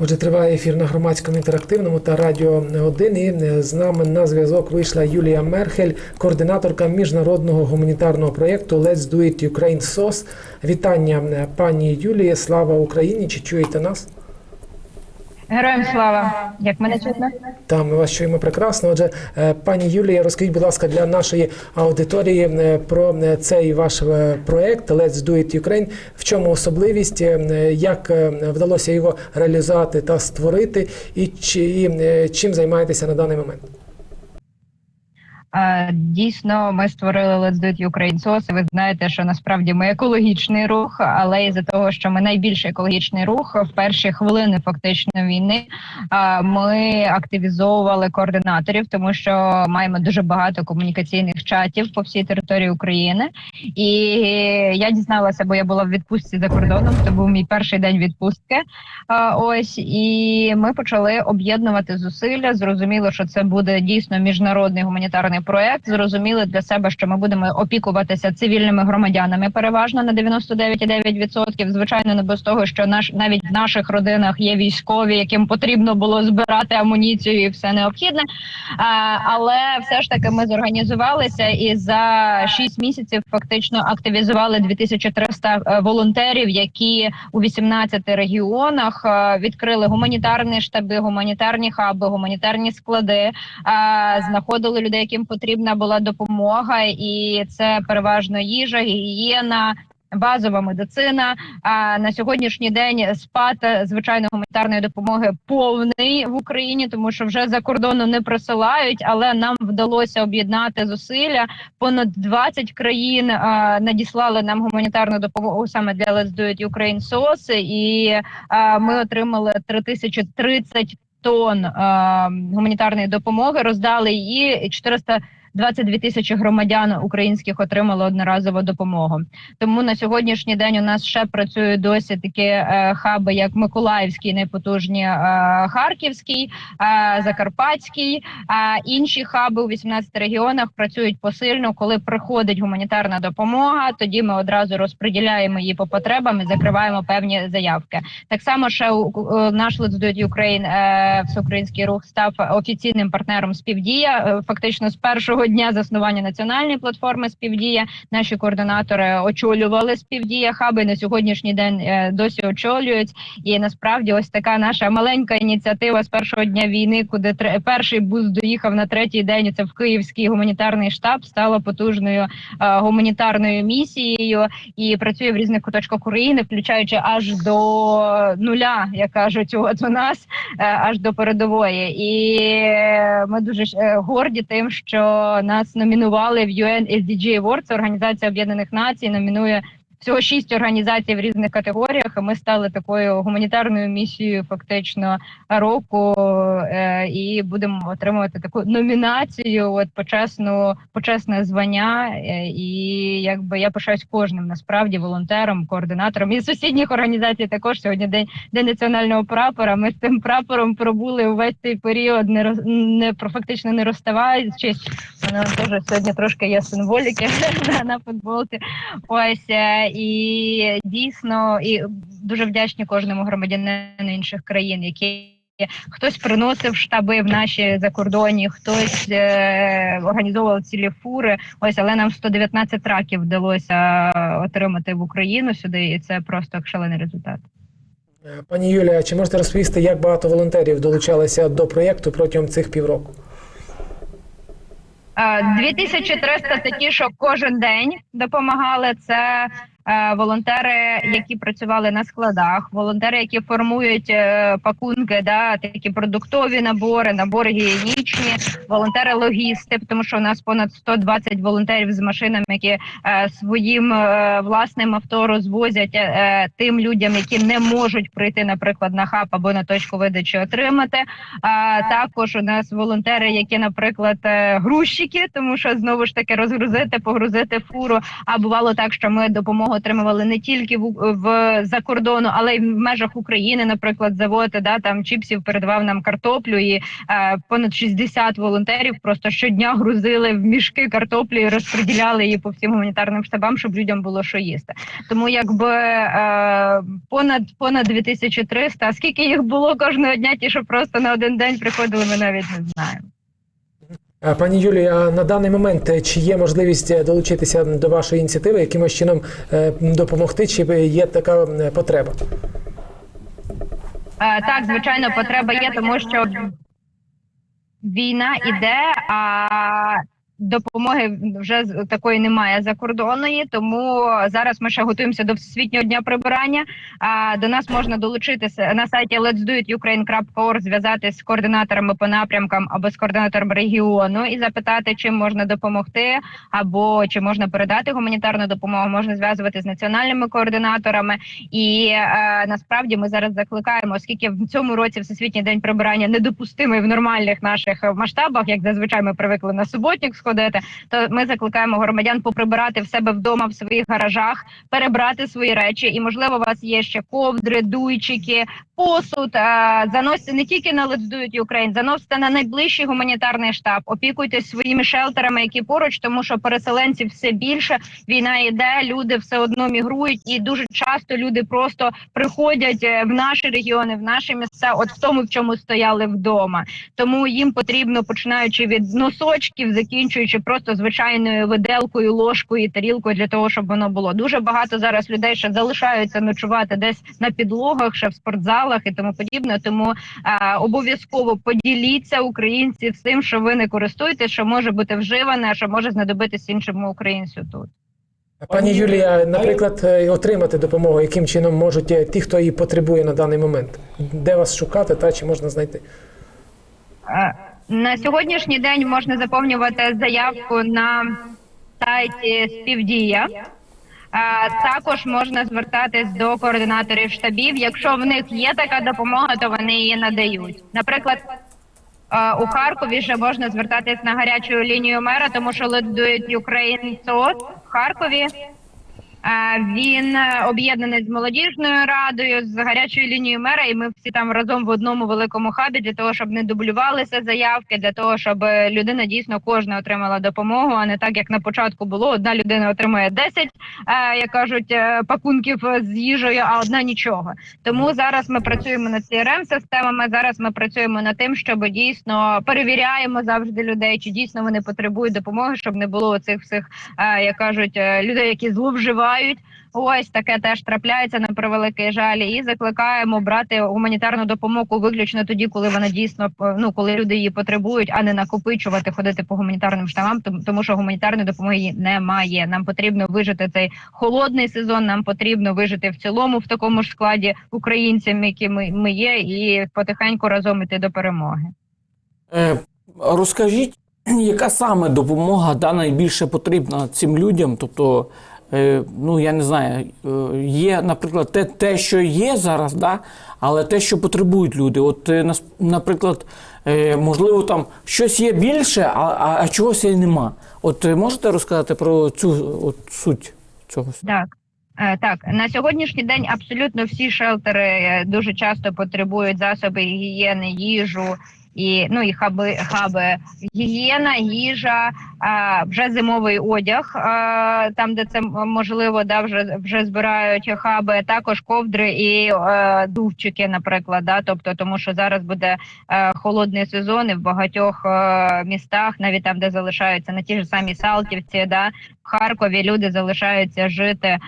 Отже, триває ефір на громадському інтерактивному та радіо 1. І е, з нами на зв'язок вийшла Юлія Мерхель, координаторка міжнародного гуманітарного проєкту Let's Do It Ukraine SOS. Вітання е, пані Юлії. Слава Україні! Чи чуєте нас? Героям слава! Як мене чутно? Так, ми вас чуємо прекрасно. Отже, е, пані Юлія, розкажіть, будь ласка, для нашої аудиторії е, про е, цей ваш проект Let's Do It Ukraine. В чому особливість, як вдалося його реалізувати та створити, і чи, чим займаєтеся на даний момент? Дійсно, ми створили Let's Do It Ukraine SOS. Ви знаєте, що насправді ми екологічний рух, але із за того, що ми найбільший екологічний рух в перші хвилини фактично війни. Ми активізовували координаторів, тому що маємо дуже багато комунікаційних чатів по всій території України. І я дізналася, бо я була в відпустці за кордоном. Це був мій перший день відпустки. Ось і ми почали об'єднувати зусилля. Зрозуміло, що це буде дійсно міжнародний гуманітарний проект. Зрозуміли для себе, що ми будемо опікуватися цивільними громадянами, переважно на 99,9%. Звичайно, не без того, що наш навіть в наших родинах є військові, яким потрібно було збирати амуніцію і все необхідне. А, але все ж таки ми зорганізувалися і за 6 місяців фактично активізували 2300 е, волонтерів, які у 18 регіонах е, відкрили гуманітарні штаби, гуманітарні хаби, гуманітарні склади, е, знаходили людей, яким потрібна була допомога, і це переважно їжа, гігієна. Базова медицина а на сьогоднішній день спад звичайно гуманітарної допомоги повний в Україні, тому що вже за кордону не присилають, але нам вдалося об'єднати зусилля. Понад 20 країн а, надіслали нам гуманітарну допомогу саме для Let's Do It Ukraine SOS, і а, ми отримали 3030 тонн а, гуманітарної допомоги. Роздали її і 400 22 тисячі громадян українських отримали одноразову допомогу. Тому на сьогоднішній день у нас ще працюють досі такі е, хаби, як Миколаївський, найпотужні е, Харківський, е, Закарпатський. А інші хаби у 18 регіонах працюють посильно. Коли приходить гуманітарна допомога, тоді ми одразу розподіляємо її по потребам і закриваємо певні заявки. Так само ще у, у- наш Do It е, всеукраїнський рух став офіційним партнером співдія. Е, Фактично з першого дня заснування національної платформи співдія. Наші координатори очолювали співдія хаби. На сьогоднішній день е, досі очолюють. І насправді, ось така наша маленька ініціатива з першого дня війни, куди перший бус доїхав на третій день. Це в Київський гуманітарний штаб стала потужною е, гуманітарною місією і працює в різних куточках України, включаючи аж до нуля, як кажуть, от у нас е, аж до передової. І ми дуже горді тим, що нас номінували в UN SDG Awards, Організація Об'єднаних Націй, номінує. Всього шість організацій в різних категоріях. і Ми стали такою гуманітарною місією фактично року е, і будемо отримувати таку номінацію. От почесну почесне звання. Е, і якби я пишаюсь кожним насправді волонтером, координатором і сусідніх організацій. Також сьогодні день день національного прапора. Ми з цим прапором пробули увесь цей період, не роз не фактично не розставаючись. Вона теж сьогодні трошки є символіки на, на футболці. Ось е, і дійсно і дуже вдячні кожному громадянину інших країн, які. Хтось приносив штаби в наші закордонні, хтось е, організовував цілі фури. Ось, але нам 119 раків вдалося отримати в Україну сюди, і це просто шалений результат. Е, Пані Юлія, чи можете розповісти, як багато волонтерів долучалися до проєкту протягом цих півроку? Е, 2300 це ті, що кожен день допомагали. Це е, волонтери, які працювали на складах, волонтери, які формують е, пакунки, да такі продуктові набори, набори гігієнічні, волонтери логісти, тому що у нас понад 120 волонтерів з машинами, які е, своїм е, власним авто розвозять е, тим людям, які не можуть прийти, наприклад, на хаб або на точку видачі отримати. А також у нас волонтери, які, наприклад, е, грузчики, тому що знову ж таки розгрузити, погрузити фуру. А бувало так, що ми допомогу отримували не тільки в, в за кордону, але й в межах України. Наприклад, завод да там чіпсів передавав нам картоплю, і е, понад 60 волонтерів просто щодня грузили в мішки картоплі і розподіляли її по всім гуманітарним штабам, щоб людям було що їсти. Тому якби е, понад понад 2300, а скільки їх було кожного дня, ті, що просто на один день приходили, ми навіть не знаємо. Е, Пані Юлія, а на даний момент е, чи є можливість е, долучитися до вашої ініціативи, якимось чином допомогти, чи є така потреба? Так, звичайно, потреба є, тому що війна іде, а допомоги вже такої немає закордонної. Тому зараз ми ще готуємося до всесвітнього дня прибирання. А до нас можна долучитися на сайті let'sdoitukraine.org, зв'язатись з координаторами по напрямкам або з координатором регіону і запитати, чим можна допомогти, або чи можна передати гуманітарну допомогу. Можна зв'язувати з національними координаторами. І е, насправді ми зараз закликаємо, оскільки в цьому році всесвітній день прибирання недопустимий в нормальних наших масштабах, як зазвичай ми привикли на суботник сходити. То ми закликаємо громадян поприбирати в себе вдома в своїх гаражах, перебрати свої речі. І можливо, у вас є ще ковдри, дуйчики, посуд. Заносьте не тільки на Let's Do It заносьте на найближчий гуманітарний штаб. Опікуйтесь своїми шелтерами, які поруч, тому що переселенців все більше. Війна йде, люди все одно мігрують, і дуже часто люди просто приходять е, в наші регіони, в наші місця, от в тому, в чому стояли вдома. Тому їм потрібно починаючи від носочків, закінчуючи просто звичайною виделкою, ложкою, і тарілкою для того, щоб воно було. Дуже багато зараз людей ще залишаються ночувати десь на підлогах, ще в спортзалах і тому подібне. Тому е, обов'язково поділіться українці всім, що ви не користуєтесь, що може бути вживане, а що може знадобитись іншому українцю тут. Пані Юлія, наприклад, е, отримати допомогу, яким чином можуть е, ті, хто її потребує на даний момент, де вас шукати та чи можна знайти? На сьогоднішній день можна заповнювати заявку на сайті Співдія. Також можна звертатись до координаторів штабів. Якщо в них є така допомога, то вони її надають. Наприклад, у Харкові ще можна звертатись на гарячу лінію мера, тому що лидують Ukraine СОС в Харкові. Він е, об'єднаний з молодіжною радою, з гарячою лінією мера, і ми всі там разом в одному великому хабі для того, щоб не дублювалися заявки, для того, щоб е, людина дійсно кожна отримала допомогу, а не так як на початку було. Одна людина отримує 10, е, як кажуть, пакунків з їжею, а одна нічого. Тому зараз ми працюємо над crm системами. Зараз ми працюємо над тим, щоб дійсно перевіряємо завжди людей, чи дійсно вони потребують допомоги, щоб не було цих всіх, як кажуть, людей, які зловживають. Ось таке теж трапляється на превеликий жаль, і закликаємо брати гуманітарну допомогу виключно тоді, коли вона дійсно е, ну коли люди її потребують, а не накопичувати, ходити по гуманітарним штабам, тому, що гуманітарної допомоги немає. Нам потрібно вижити цей холодний сезон. Нам потрібно вижити в цілому в такому ж складі українцям, які ми, ми є, і потихеньку разом іти до перемоги. Е, Розкажіть, яка саме допомога да, найбільше потрібна цим людям? Тобто, ну я не знаю, е, є, наприклад, те, те, що є зараз, да, але те, що потребують люди. От, е, наприклад, е, можливо, там щось є більше, а, а, а чогось і нема. От е, можете розказати про цю от, суть цього? Так. Е, Так, на сьогоднішній день абсолютно всі шелтери е, дуже часто потребують засоби гігієни, їжу і ну і хаби, хаби. Гігієна, їжа, а, вже зимовий одяг, а, там де це можливо, да, вже вже збирають хаби, також ковдри і е, дувчики, наприклад, да, тобто тому, що зараз буде е, холодний сезон і в багатьох е, містах, навіть там, де залишаються на ті ж самі Салтівці, да, Харкові люди залишаються жити е,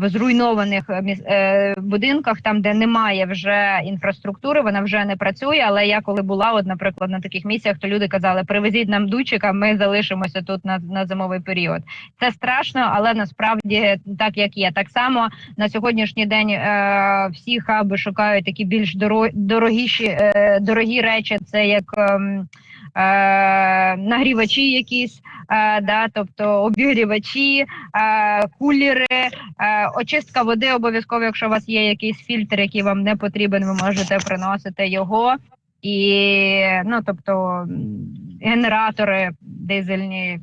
в зруйнованих е, е, будинках, там де немає вже інфраструктури, вона вже не працює. Але я коли була, от, наприклад, на таких місцях, то люди казали: привезіть нам дучика, ми залишимося тут на, на зимовий період. Це страшно, але насправді так як є. Так само на сьогоднішній день е, всі хаби шукають такі більш доро- дорогіші е, дорогі речі. Це як е, нагрівачі якісь, е, да, тобто обігрівачі, е, кулери, е, очистка води обов'язково, якщо у вас є якийсь фільтр, який вам не потрібен, ви можете приносити його. І ну тобто генератори дизельні.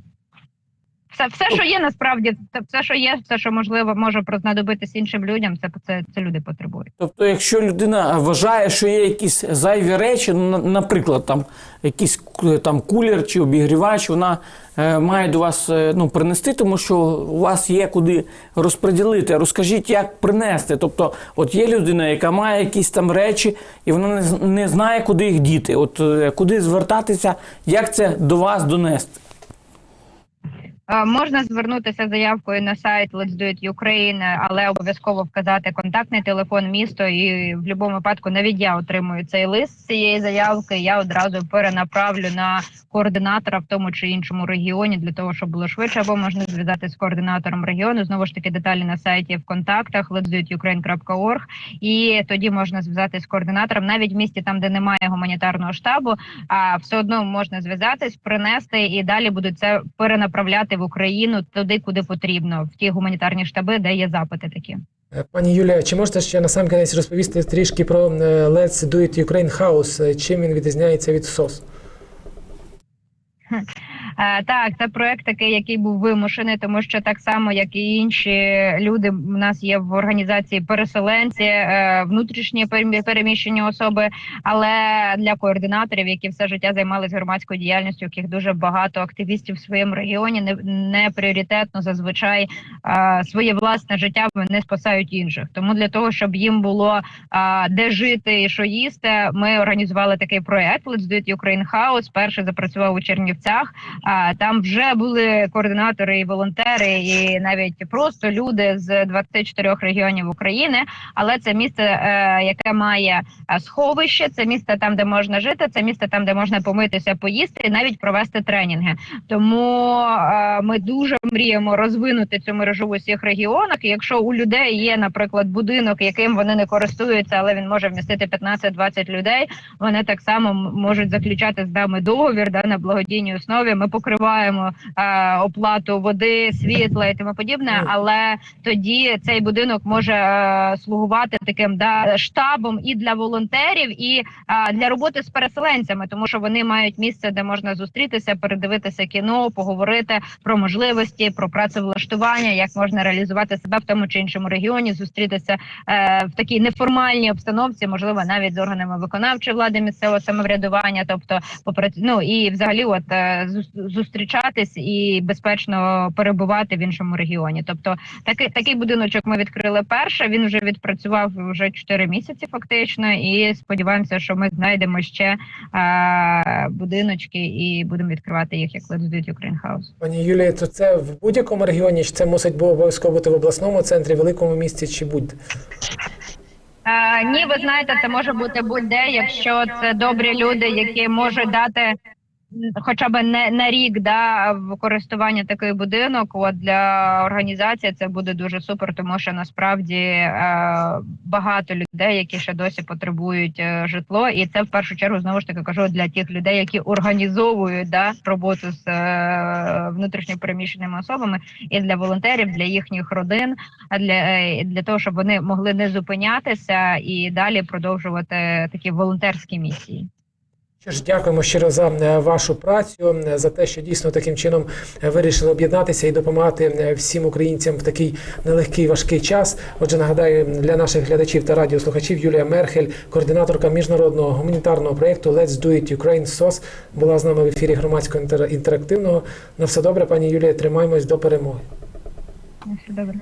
Все, все, що є, насправді, це все, що є, все, що можливо може знадобитись іншим людям, це, це, це люди потребують. Тобто, якщо людина вважає, що є якісь зайві речі, ну, наприклад, там якийсь там кулер чи обігрівач, вона е, має до вас е, ну, принести, тому що у вас є куди розподілити. Розкажіть, як принести. Тобто, от є людина, яка має якісь там речі, і вона не, не знає, куди їх діти. От е, куди звертатися, як це до вас донести? Е, Можна звернутися заявкою на сайт Let's Do It Ukraine, але обов'язково вказати контактний телефон, місто, і в будь-якому випадку навіть я отримую цей лист цієї заявки. Я одразу перенаправлю на координатора в тому чи іншому регіоні для того, щоб було швидше, або можна зв'язатися з координатором регіону. Знову ж таки, деталі на сайті в контактах let'sdoitukraine.org, і тоді можна зв'язатися з координатором навіть в місті, там де немає гуманітарного штабу. А все одно можна зв'язатись, принести і далі будуть це перенаправляти в Україну туди, куди потрібно, в ті гуманітарні штаби, де є запити такі. Е, Пані Юлія, чи можете ще на сам кінець розповісти трішки про е, Let's Do It Ukraine House? Е, Чим він відрізняється від SOS? Е, Так, це проект такий, який був вимушений, тому що так само, як і інші люди, у нас є в організації переселенці, е, внутрішні перемі- переміщені особи. Але для координаторів, які все життя займалися громадською діяльністю, яких дуже багато активістів в своєму регіоні, не, не пріоритетно зазвичай е, своє власне життя вони спасають інших. Тому для того, щоб їм було де жити і що їсти, ми організували такий проект Let's Do It Ukraine House. Перший запрацював у Чернівцях. А там вже були координатори і волонтери, і навіть просто люди з 24 регіонів України. Але це місце, е, яке має е, сховище, це місце там, де можна жити, це місце там, де можна помитися, поїсти і навіть провести тренінги. Тому е, ми дуже мріємо розвинути цю мережу в усіх регіонах. І якщо у людей є, наприклад, будинок, яким вони не користуються, але він може вмістити 15-20 людей, вони так само можуть заключати з нами договір да, на благодійній основі. Ми покриваємо е, оплату води, світла і тому подібне. Ну. Але тоді цей будинок може е, слугувати таким да, штабом і для волонтерів, і е, для роботи з переселенцями, тому що вони мають місце, де можна зустрітися, передивитися кіно, поговорити про можливості, про працевлаштування, як можна реалізувати себе в тому чи іншому регіоні, зустрітися е, в такій неформальній обстановці, можливо, навіть з органами виконавчої влади місцевого самоврядування, тобто попри ну і взагалі, от е, зустрічатись і безпечно перебувати в іншому регіоні. Тобто, такий такий будиночок ми відкрили перше. Він вже відпрацював вже 4 місяці, фактично, і сподіваємося, що ми знайдемо ще е, будиночки і будемо відкривати їх як Let's Ukraine House. Пані Юлія, то це в будь-якому регіоні, чи це мусить обов'язково бути в обласному центрі, великому місті, чи будь? Е, ні, ви знаєте, це може бути будь-де, якщо це добрі люди, які можуть дати хоча б не на рік да в користування такий будинок. От для організації це буде дуже супер, тому що насправді е, багато людей, які ще досі потребують е, житло, і це в першу чергу знову ж таки кажу для тих людей, які організовують да роботу з е, внутрішньо переміщеними особами, і для волонтерів, для їхніх родин для, е, для того, щоб вони могли не зупинятися і далі продовжувати такі волонтерські місії. Що ж, дякуємо щиро за е, вашу працю, е, за те, що дійсно таким чином е, вирішили об'єднатися і допомагати всім українцям в такий нелегкий важкий час. Отже, нагадаю для наших глядачів та радіослухачів Юлія Мерхель, координаторка міжнародного гуманітарного проєкту Let's Do It Ukraine SOS, була з нами в ефірі громадського інтер- інтерактивного. На все добре, пані Юлія, тримаємось до перемоги. Все добре.